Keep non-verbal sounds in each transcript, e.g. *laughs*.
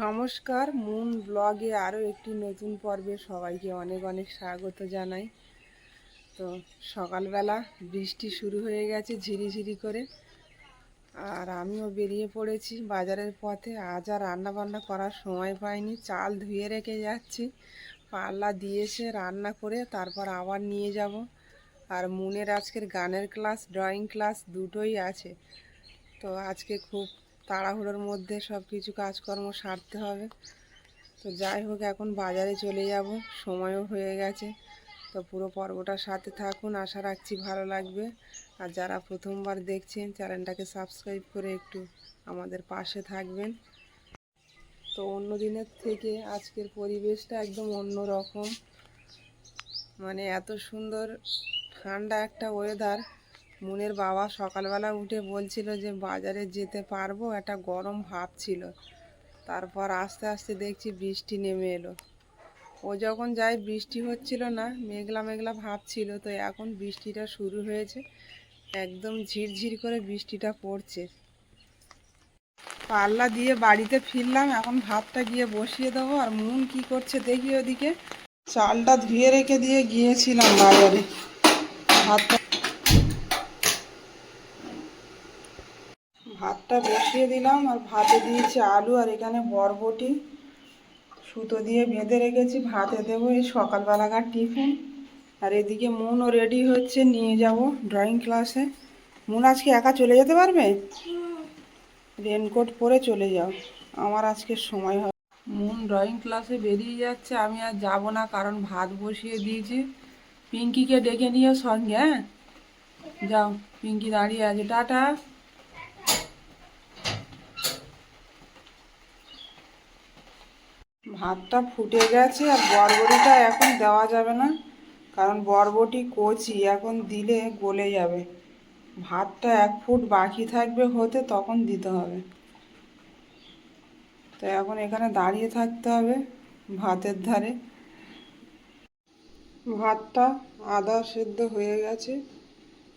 নমস্কার, মুন ব্লগে আরও একটি নতুন পর্বে সবাইকে অনেক অনেক স্বাগত জানাই। তো সকালবেলা বৃষ্টি শুরু হয়ে গেছে ঝিরিঝিরি করে, আর আমিও বেরিয়ে পড়েছি বাজারের পথে। আজ আর রান্না বান্না করার সময় পাইনি, চাল ধুয়ে রেখে যাচ্ছি। পাল্লা দিয়েছে রান্না করে, তারপর আবার নিয়ে যাব। আর মুনের আজকের গানের ক্লাস, ড্রয়িং ক্লাস দুটোই আছে। তো আজকে খুব তাড়াহুড়োর মধ্যে সব কিছু কাজকর্ম সারতে হবে। তো যাই হোক, এখন বাজারে চলে যাব। সময়ও হয়ে গেছে। তো পুরো পর্বটার সাথে থাকুন। আশা রাখছি ভালো লাগবে। আর যারা প্রথমবার দেখছেন, চ্যানেলটাকে সাবস্ক্রাইব করে একটু আমাদের পাশে থাকবেন। তো অন্য দিনের থেকে আজকের পরিবেশটা একদম অন্য রকম মানে এত সুন্দর ঠান্ডা একটা ওয়েদার মুনের বাবা সকালবেলা উঠে বলছিল যে বাজারে যেতে পারব, একটা গরম ভাব ছিল। তারপর আস্তে আস্তে দেখছি বৃষ্টি নেমে এলো। ও যখন যায় বৃষ্টি হচ্ছিল না, মেঘলা মেঘলা ভাব ছিল, তো এখন বৃষ্টিটা শুরু হয়েছে। একদম ঝিরঝির করে বৃষ্টিটা পড়ছে। পাল্লা দিয়ে বাড়িতে ফিরলাম, এখন ভাতটা গিয়ে বসিয়ে দেবো, আর মুন কি করছে দেখি ওদিকে। চালটা ধুয়ে রেখে দিয়ে গিয়েছিলাম বাজারে। ভাতটা ভাতটা বসিয়ে দিলাম আর ভাতে দিয়েছি আলু আর এখানে বরবটি। সুতো দিয়ে বেঁধে রেখেছি, ভাতে দেবো এই সকালবেলাকার টিফিন। আর এদিকে মনও রেডি হচ্ছে, নিয়ে যাব ড্রয়িং ক্লাসে। মন আজকে একা চলে যেতে পারবে? রেনকোট পরে চলে যাও, আমার আজকে সময় হবে। মন ড্রয়িং ক্লাসে বেরিয়ে যাচ্ছে, আমি আর যাব না, কারণ ভাত বসিয়ে দিয়েছি। পিঙ্কিকে ডেকে নিয়ে সঙ্গে হ্যাঁ? যাও, পিঙ্কি দাঁড়িয়ে আছে, টাটা। ভাতটা ফুটে গেছে আর বরবটিটা এখন দেওয়া যাবে না। কারণ বরবটি কচি, এখন দিলে গলে যাবে। ভাতটা এক ফুট বাকি থাকবে হতে তখন দিতে হবে। তো এখন এখানে দাঁড়িয়ে থাকতে হবে ভাতের ধারে। ভাতটা আদা সেদ্ধ হয়ে গেছে।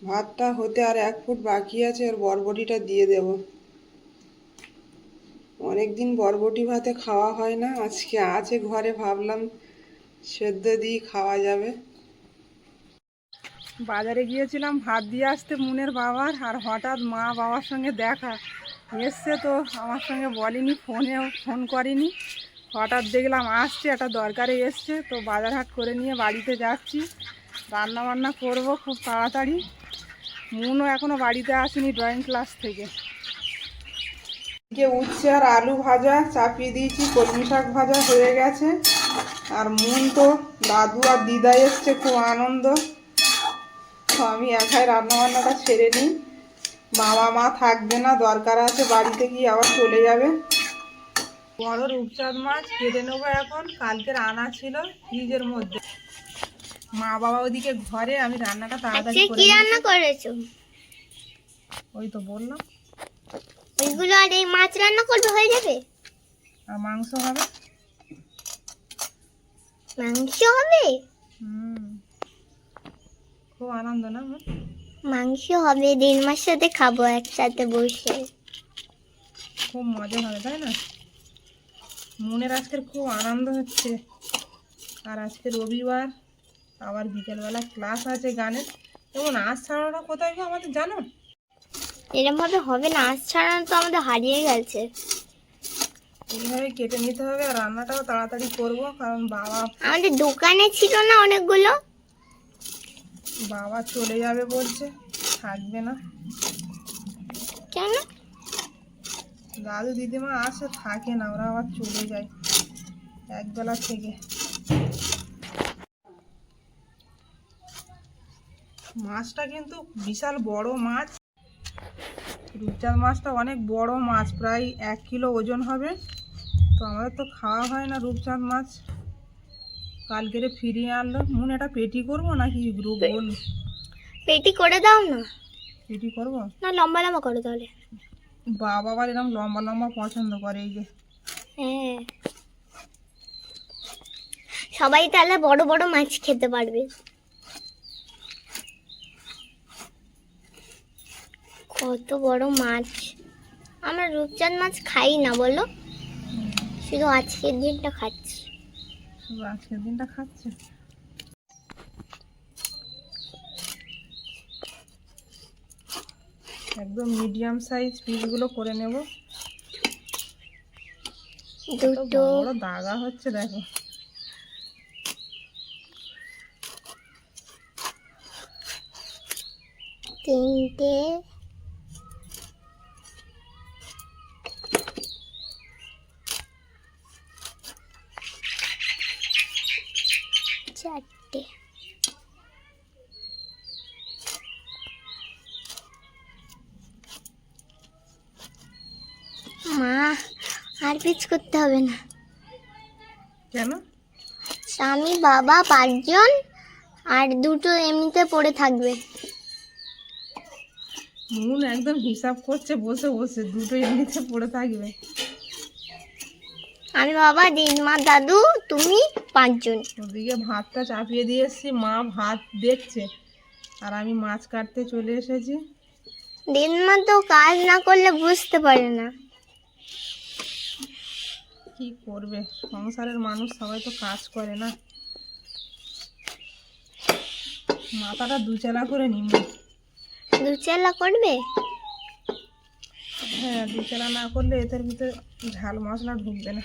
ভাতটা হতে আর এক ফুট বাকি আছে, আর বরবটিটা দিয়ে দেবো। অনেক দিন বরবটি ভাতে খাওয়া হয় না। আজকে আছে ঘরে, ভাবলাম সেদ্ধ দিয়ে খাওয়া যাবে। বাজারে গিয়েছিলাম, ভাত দিয়ে আসতে মুনের বাবার আর হঠাৎ মা বাবার সঙ্গে দেখা। এসছে তো, আমার সঙ্গে বলেনি, ফোনেও ফোন করেনি। হঠাৎ দেখলাম আসছে, একটা দরকারে এসছে। তো বাজার হাট করে নিয়ে বাড়িতে যাচ্ছি। রান্না বান্না করব খুব তাড়াতাড়ি। মুনও এখনও বাড়িতে আসেনি ড্রয়িং ক্লাস থেকে। এদিকে উচ্ছে আর আলু ভাজা চাপিয়ে দিয়েছি কলমি শাক ভাজা হয়ে গেছে। আর মন তো দাদু আর দিদা এসছে খুব আনন্দ। তো আমি একাই রান্নাবান্নাটা ছেড়ে নিই। বাবা মা থাকবে না দরকার আছে বাড়িতে গিয়ে আবার চলে যাবে। বড় রূপচাঁদ মাছ কেটে নেব এখন। কালকের আনা ছিল ফ্রিজের মধ্যে। মা বাবা ওদিকে ঘরে আমি রান্নাটা তাড়াতাড়ি করে কি রান্না করেছ? ওই তো বললাম। ওইগুলো আর এই মাছ রান্না করবে হয়ে যাবে? আর মাংস হবে? মাংস হবে? হুম। খুব আনন্দ না আমার মাংস হবে দিন মাস সাথে খাব একসাথে বসে। খুব মজা হবে তাই না? মনের আজকের খুব আনন্দ হচ্ছে। আর আজকে রবিবার আবার বিকেলবেলা ক্লাস আছে গানের। এবং আজ ছাড়াটা কোথায় গো আমাদের জানো? এরকম ভাবে হবে না। আজ ছাড়ানো তো আমাদের হারিয়ে গেছে। এইভাবে কেটে নিতে হবে আর রান্নাটাও তাড়াতাড়ি করব কারণ বাবা আমাদের দোকানে ছিল না অনেকগুলো। বাবা চলে যাবে বলছে থাকবে না। কেন? দাদু দিদিমা আসে থাকে না ওরা আবার চলে যায় একবেলা থেকে। মাছটা কিন্তু বিশাল বড় মাছ। রূপচাঁদ মাছটা অনেক বড় মাছ প্রায় এক কিলো ওজন হবে। তো আমাদের তো খাওয়া হয় না রূপচাঁদ মাছ। কালকেরে ফিরিয়ে আনলো। মনে এটা পেটি করব নাকি গ্রুপ গোল পেটি করে দাও না। পেটি করব? না লম্বা লম্বা করো তাহলে। বাবা আবার এরকম লম্বা লম্বা পছন্দ করে এই যে। হ্যাঁ। সবাই তাহলে বড় বড় মাছ খেতে পারবে। কত বড় মাছ। আমরা রূপচাঁদ মাছ খাই না বলো? শুধু আজকের দিনটা খাচ্ছি। শুধু আজকের দিনটা খাচ্ছে? একদম মিডিয়াম সাইজ পিসগুলো করে নেব। দুটো। বড় দাগা হচ্ছে দেখো। তিনটে চারটে মা আর পিচ করতে হবে না। কেন? আমি বাবা পাঁচজন আর দুটো এমনিতে পড়ে থাকবে। মুন একদম হিসাব করছে বসে বসে দুটো এমনিতে পড়ে থাকবে। আমি বাবা দিদিমা দাদু তুমি পাঁচজন। ওদিকে ভাতটা চাপিয়ে দিয়ে এসেছি মা ভাত দেখছে। আর আমি মাছ কাটতে চলে এসেছি। দিদিমা তো কাজ না করলে বুঝতে পারে না। কি করবে? সংসারের মানুষ সবাই তো কাজ করে না। মাথাটা দুচেলা করে নিম দুচেলা করবে? হ্যাঁ দুচেলা না করলে এদের ভিতরে ঝাল মশলা ঢুকবে না।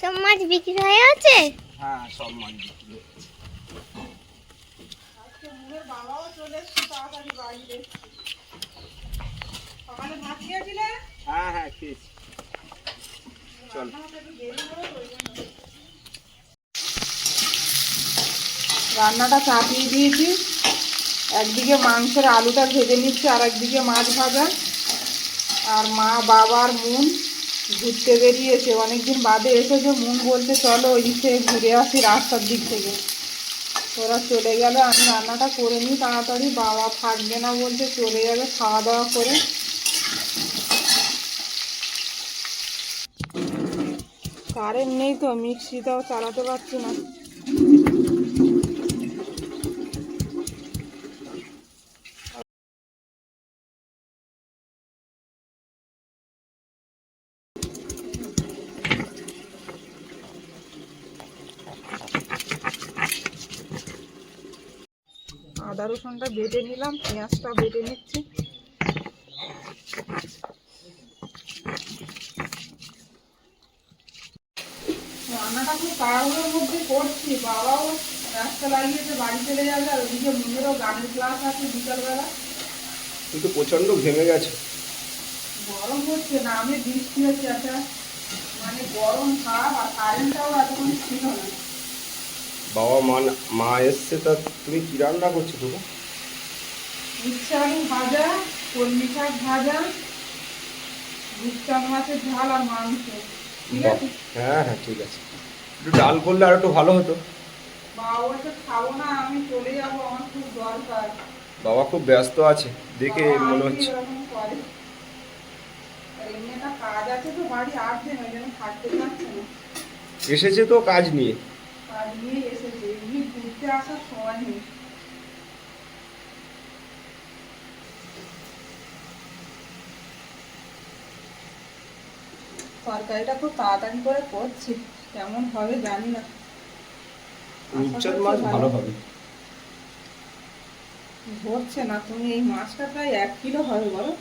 সব মাছ বিক্রি হয়ে আছে হ্যাঁ সব মাছ বিক্রি। বাবাও চলে এসছে তাড়াতাড়ি বাড়িতে সকালে ভাত খেয়েছিলে? হ্যাঁ হ্যাঁ খেয়েছি। চল। রান্নাটা চাপিয়ে দিয়েছি। একদিকে মাংসের আলুটা ভেজে নিচ্ছি আর একদিকে মাছ ভাজা। আর মা বাবার মুন ঘুরতে বেরিয়েছে। অনেকদিন বাদে এসেছে মুন বলতে চলো ওই দিক থেকে ঘুরে আসি রাস্তার দিক থেকে। ওরা চলে গেলে আমি রান্নাটা করে নিই তাড়াতাড়ি। বাবা থাকবে না বলতে চলে যাবে খাওয়া দাওয়া করে। কারেন্ট নেই তো মিক্সিটাও চালাতে পারছি না। আদা রসুনটা বেটে নিলাম পেঁয়াজটা বেটে নিচ্ছি। রান্নাটা খুব তাড়াহুড়োর মধ্যে করছি। বাবাও রাস্তা লাগিয়েছে বাড়ি চলে যাবে আর ওদিকে মুন্ডেরও গানের ক্লাস আছে বিকালবেলা। কিন্তু প্রচণ্ড ঘেমে গেছে। গরম হচ্ছে না আমি বৃষ্টি হচ্ছে একটা। মানে গরম ভাব আর কারেন্টটাও এতক্ষণ ছিল না। বাবা মা মা এসছে তা তুমি কি রান্না করছ তুমি উচ্ছে আলু ভাজা কলমি শাক ভাজা রূপচাঁদ মাছের ঝাল আর মাংস। ঠিক আছে? হ্যাঁ হ্যাঁ ঠিক আছে। একটু ডাল করলে আর একটু ভালো হতো। বাবা খাব ব্যস্ত আছে দেখে মনে হচ্ছে। এসেছে তো কাজ নিয়ে। তরকারিটা খুব তাড়াতাড়ি করে করছি। কেমন হবে জানি না। রূপচাঁদ মাছ ভালো হবে। ধরছে না তুমি এই মাছটা প্রায় এক কিলো হবে বলো।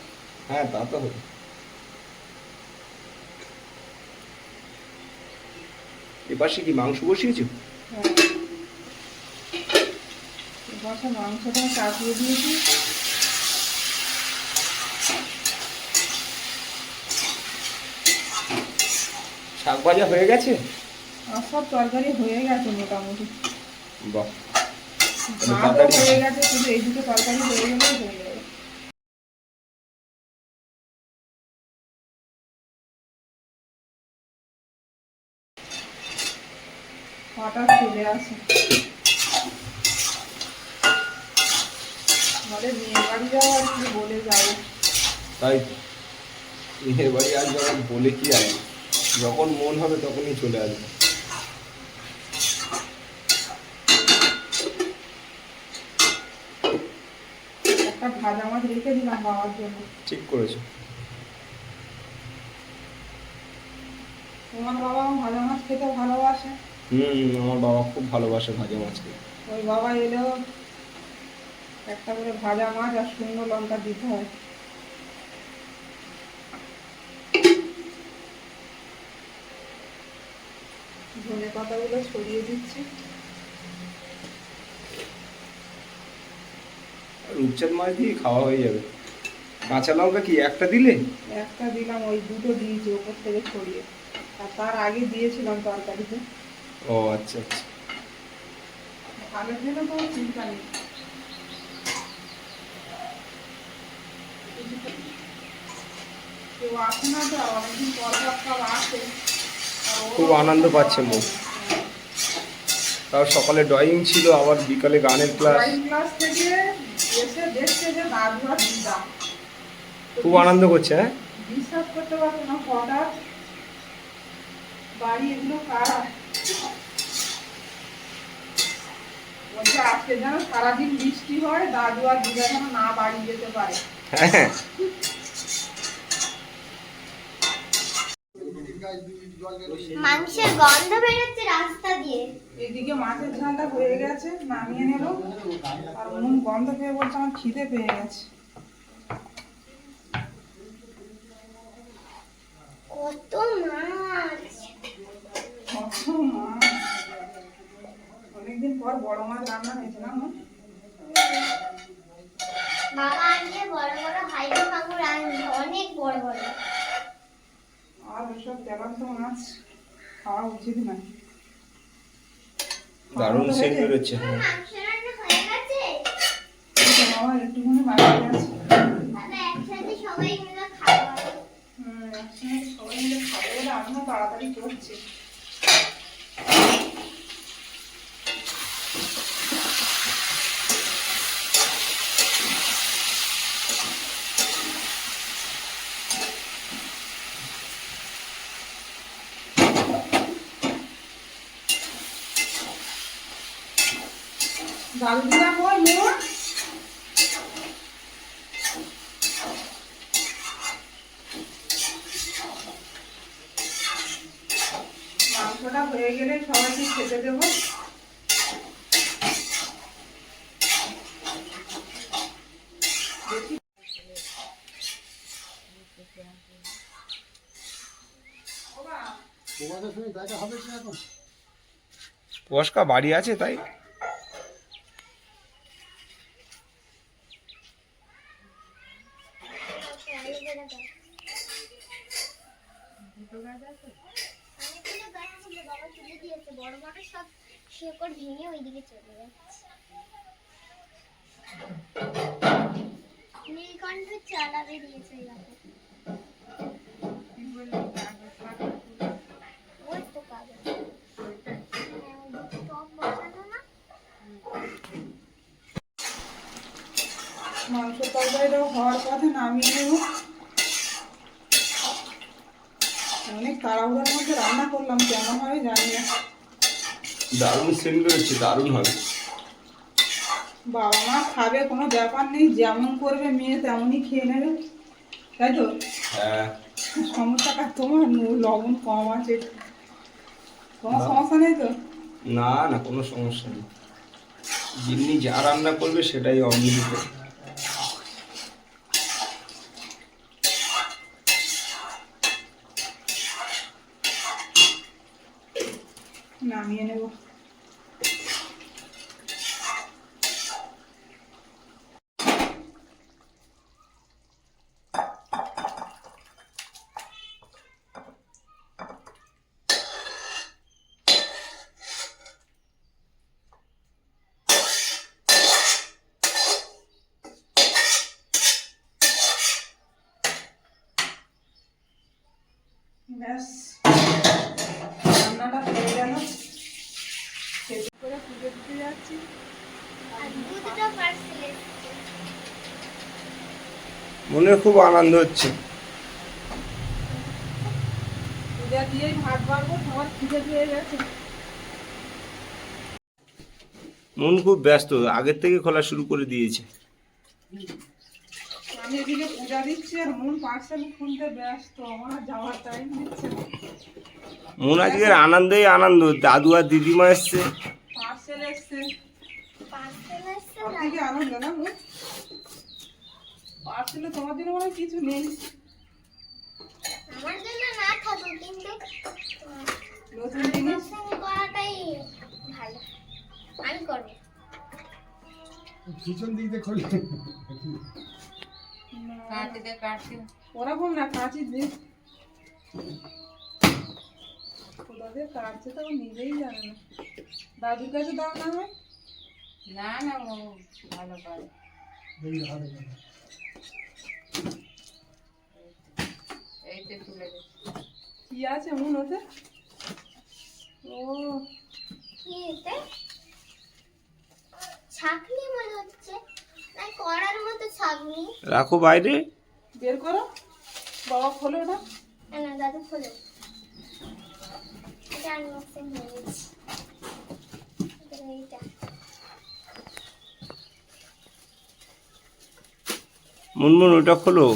হ্যাঁ তা তো হবে। এপাশে কি মাংস বসিয়েছো? হ্যাঁ। বসে মাংসটা চাপিয়ে দিয়েছি। শাক ভাজা হয়ে গেছে? আর সব তরকারি হয়ে গেছে মোটামুটি। বাহ। ভাতও হয়ে গেছে শুধু এই দুটো তরকারি হয়ে গেলেই হয়ে যাবে। হঠাৎ চলে আসে। বাড়ি আর কি বলে যাব তাই। মেয়ের বাড়ি যখন বলে কি আসবে যখন মন হবে তখনই চলে আসবে। একটা ভাজা মাছ রেখে দিলাম বাবার জন্য। ঠিক করেছ। তোমার বাবা ভাজা মাছ খেতে ভালোবাসে। হুম আমার বাবা খুব ভালোবাসে ভাজা মাছ ওই বাবা এলেও একটা করে ভাজা মাছ আর শুকনো লঙ্কা দিতে হয়। ধনে পাতাগুলো ছড়িয়ে দিচ্ছি। রূপচাঁদ মাছ দিয়ে খাওয়া হয়ে যাবে। কাঁচা লঙ্কা কি একটা দিলে? একটা দিলাম ওই দুটো দিয়েছি ওপর থেকে ছড়িয়ে। আর তার আগে দিয়েছিলাম তরকারিতে। ও আচ্ছা আচ্ছা। ভালো তো চিন্তা নেই। খুব আনন্দ পাচ্ছে মুখ তাও সকালে ড্রয়িং ছিল আবার বিকালে গানের ক্লাস ক্লাস থেকে এসে দেখছে যে দাদু। দিদা খুব আনন্দ করছে হ্যাঁ? বিশ্বাস করতে পারছ না হঠাৎ বাড়ি এগুলো কারা? বলছে আজকে যেন সারাদিন বৃষ্টি হয় দাদু আর দিদা যেন না বাড়ি যেতে পারে। হ্যাঁ। *laughs* মাংসের গন্ধ বেরোচ্ছে রাস্তা দিয়ে। এদিকে মাছের ঝালটা হয়ে গেছে নামিয়ে নেব। আর মন গন্ধ পেয়ে বলছে আমার খিদে পেয়ে গেছে। কত মাছ। কত মাছ। অনেকদিন পর বড় মাছ রান্না হয়েছে না মা? বাবা আজকে বড় বড় হাইড্রো মাগুর আনবে অনেক বড় বড়। ওইসব তেলান্ত মাছ খাওয়া উচিত না দারুণ সেন্ট বেরোচ্ছে। বাবা একটুখানি বাকি আছে? একসাথে সবাই মিলে খাওয়া। হবে। সবাই মিলে খাব বলে আমিও তাড়াতাড়ি করছি। দাদু দিদা কই মোর মাংসটা হয়ে গেলে সবাইকে খেতে দেবো। পশকা বাড়ি আছে তাই অনেকগুলো গাছ ছিল, বাবা তুলে বড় সব শেকড় ভেঙে ওইদিকে চলে যাচ্ছে। নীলকণ্ঠের চালা বেরিয়েছে ওই? মাংস তরকারিটাও হওয়ার পথে নামিয়ে নেব। অনেক তাড়াহুড়োর মধ্যে রান্না করলাম, কেমন হবে জানি না। দারুণ সেন্ট বেরোচ্ছে দারুণ হবে। বাবা মা খাবে কোনো ব্যাপার নেই যেমন করবে মেয়ে তেমনই খেয়ে নেবে। তাই তো? হ্যাঁ। সমস্যাটা তোমার লবণ কম আছে। কোনো সমস্যা নেই তো? না না কোনো সমস্যা নেই। যিনি যা রান্না করবে সেটাই অমৃত নামিয়ে নেব ব্যাস। রান্নাটা হয়ে গেল। খেতে করে পুজো দিতে যাচ্ছি। মনে খুব আনন্দ হচ্ছে। পূজা দিয়েই ভাত বাড়বো তোমার খিদে পেয়ে গেছে। মন খুব ব্যস্ত আগের থেকে খোলা শুরু করে দিয়েছে। এদিকে পূজা দিচ্ছি আর মন পার্সেল খুলতে ব্যস্ত আমার যাওয়ার টাইম দিচ্ছে মন আজকের আনন্দই আনন্দ দাদু আর দিদিমা এসছে। পার্সেল এসছে। পার্সেল আনন্দ না মন? পার্সেলে তোমার জন্য মনে হয় কিছু নেই। আমার জন্য না থাকুক কিন্তু নতুন জিনিস? করাটাই ভালো। আমি করব। পিছন দিক দিয়ে খোলে। ওরকম না কাঁচি দে। ওদের কাটছে তো ও নিজেই জানে না। দাদুর কাছে দাও না হয়। না না ও ভালো পারে। এই হারে গেল। তুলে কি আছে মন ওতে? ও। কি ছাকনি মনে হচ্ছে। রাখো বাইরে। বের করো। বাবা খোলো ওটা। না না দাদু খোলো। এটা আনবক্সিং হয়ে গেছে। মুনমুন ওটা খোলো।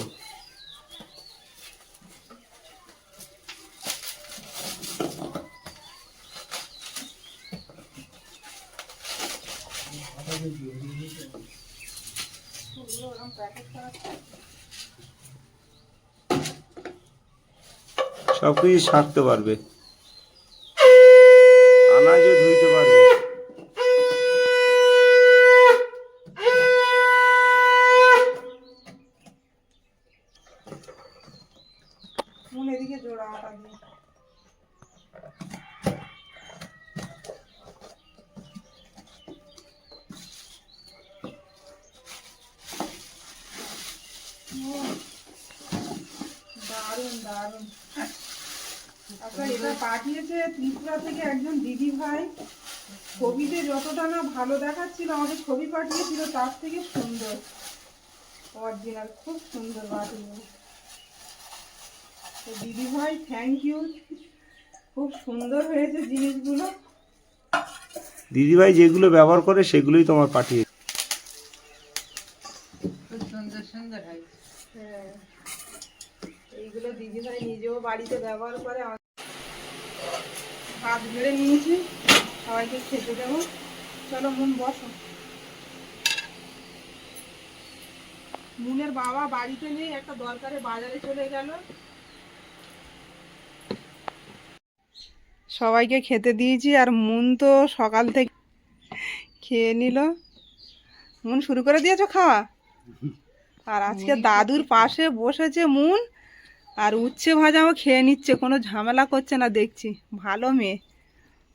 সব কিছু ছাঁকতে পারবে আনাজও ধুইতে পারবে মন এদিকে জোড়া আটা দিয়ে আচ্ছা পাঠিয়েছে থেকে একজন ছবিতে যতটা না ভালো ছবি তার থেকে সুন্দর। খুব সুন্দর তো থ্যাংক ইউ খুব সুন্দর হয়েছে জিনিসগুলো। দিদিভাই যেগুলো ব্যবহার করে, সেগুলোই তোমার পাঠিয়ে খুব সুন্দর সুন্দর হয়েছে হ্যাঁ এইগুলো দিদি নিজেও বাড়িতে ব্যবহার করে ভাত বেড়ে নিয়েছি। সবাইকে খেতে দেবো। চলো মুন বসো। মুনের বাবা বাড়িতে নেই একটা দরকারে বাজারে চলে গেল। সবাইকে খেতে দিয়েছি আর মুন তো সকাল থেকে খেয়ে নিল। মুন শুরু করে দিয়েছ খাওয়া? আর আজকে দাদুর পাশে বসেছে মুন আর উচ্ছে ভাজাও খেয়ে নিচ্ছে কোনো ঝামেলা করছে না দেখছি। ভালো মেয়ে।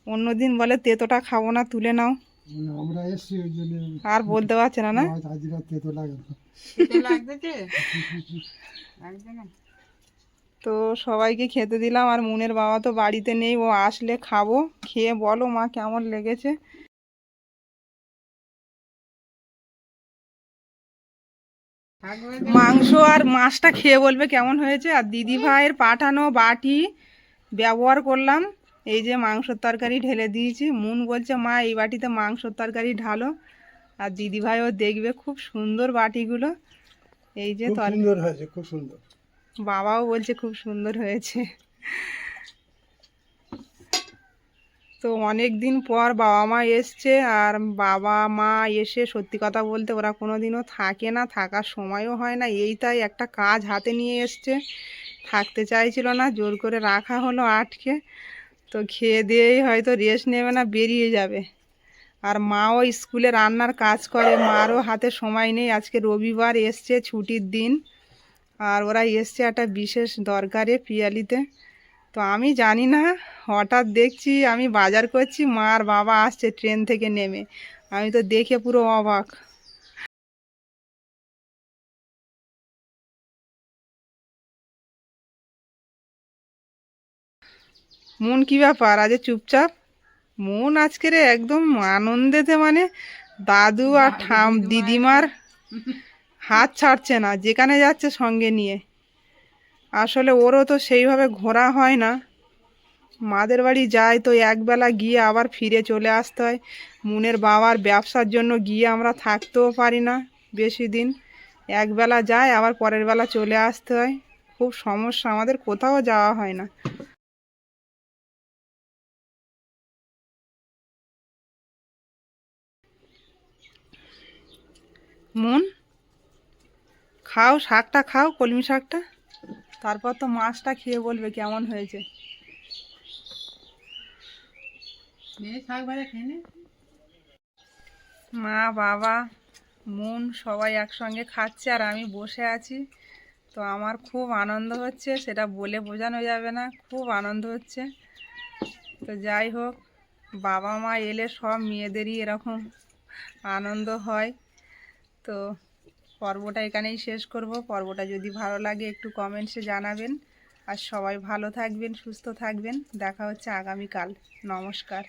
অন্যদিন বলে তেতোটা খাব না তুলে নাও। আর বলতে পারছে না না। তো সবাইকে খেতে দিলাম আর মুনের বাবা তো বাড়িতে নেই ও আসলে খাব। খেয়ে বলো মা কেমন লেগেছে। মাংস আর মাছটা খেয়ে বলবে কেমন হয়েছে। আর দিদি ভাইয়ের পাঠানো বাটি ব্যবহার করলাম। এই যে মাংসর তরকারি ঢেলে দিয়েছি। মুন বলছে মা এই বাটিতে মাংসর তরকারি ঢালো। আর দিদি ভাইও দেখবে খুব সুন্দর বাটিগুলো। এই যে খুব তর সুন্দর হয়েছে খুব সুন্দর। বাবাও বলছে খুব সুন্দর হয়েছে। তো অনেক দিন পর বাবা মা এসছে আর বাবা মা এসে সত্যি কথা বলতে ওরা কোনো দিনও থাকে না, থাকার সময়ও হয় না। এই তাই একটা কাজ হাতে নিয়ে এসছে। থাকতে চাইছিল না, জোর করে রাখা হলো আটকে। তো খেয়ে দিয়েই হয়তো রেস্ট নেবে না, বেরিয়ে যাবে। আর মাও স্কুলে রান্নার কাজ করে, মারও হাতে সময় নেই। আজকে রবিবার এসছে, ছুটির দিন। আর ওরা এসছে একটা বিশেষ দরকারে পিয়ালিতে। তো আমি জানি না হঠাৎ দেখছি আমি বাজার করছি মা আর বাবা আসছে ট্রেন থেকে নেমে। আমি তো দেখে পুরো অবাক। মন কি ব্যাপার আজ চুপচাপ? মন আজকের একদম আনন্দেতে মানে দাদু আর ঠাম দিদিমার হাত ছাড়ছে না যেখানে যাচ্ছে সঙ্গে নিয়ে। আসলে ওরও তো সেইভাবে ঘোরা হয় না। মাদের বাড়ি যায় তো একবেলা গিয়ে আবার ফিরে চলে আসতে হয়। মুনের বাবার ব্যবসার জন্য গিয়ে আমরা থাকতেও পারি না বেশি দিন। একবেলা যায়, আবার পরের বেলা চলে আসতে হয়। খুব সমস্যা, আমাদের কোথাও যাওয়া হয় না। মন, খাও শাকটা, খাও কলমি শাকটা। তারপর তো মাছটা খেয়ে বলবে কেমন হয়েছে। মা বাবা মন সবাই একসঙ্গে খাচ্ছে আর আমি বসে আছি। তো আমার খুব আনন্দ হচ্ছে সেটা বলে বোঝানো যাবে না খুব আনন্দ হচ্ছে। তো যাই হোক বাবা মা এলে সব মেয়েদেরই এরকম আনন্দ হয়। তো পর্বটা এখানেই শেষ করব। পর্বটা যদি ভালো লাগে একটু কমেন্টসে জানাবেন। আর সবাই ভালো থাকবেন, সুস্থ থাকবেন। দেখা হচ্ছে আগামীকাল। নমস্কার।